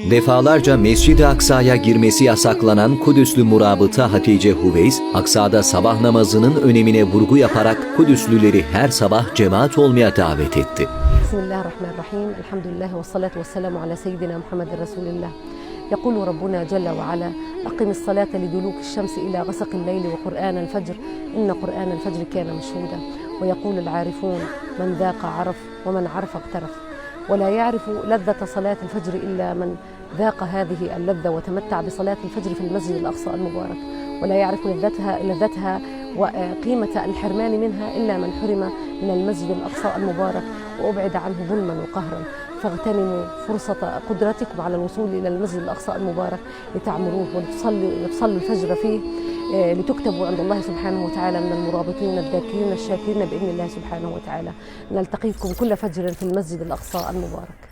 Defalarca Mescid-i Aksa'ya girmesi yasaklanan Kudüslü murabıta Hatice Huveys, Aksa'da sabah namazının önemine vurgu yaparak Kudüslüleri her sabah cemaat olmaya davet etti. بسم الله الرحمن الرحيم الحمد لله والصلاة والسلام على سيدنا محمد رسول الله يقول ربنا جل وعلا أقم الصلاة لدلوك الشمس إلى غسق الليل وقرآن الفجر إن قرآن الفجر كان مشهودا ويقول العارفون من ذاق عرف ومن عرف اقترف ولا يعرف لذة صلاة الفجر إلا من ذاق هذه اللذة وتمتع بصلاة الفجر في المسجد الأقصى المبارك ولا يعرف لذتها لذتها وقيمة الحرمان منها إلا من حرم من المسجد الأقصى المبارك وأبعد عنه ظلما وقهرا. فاغتنموا فرصة قدرتكم على الوصول إلى المسجد الأقصى المبارك لتعمروه ولتصلوا لتصلوا الفجر فيه آه، لتكتبوا عند الله سبحانه وتعالى من المرابطين الذاكرين الشاكرين بإذن الله سبحانه وتعالى. نلتقيكم كل فجر في المسجد الأقصى المبارك.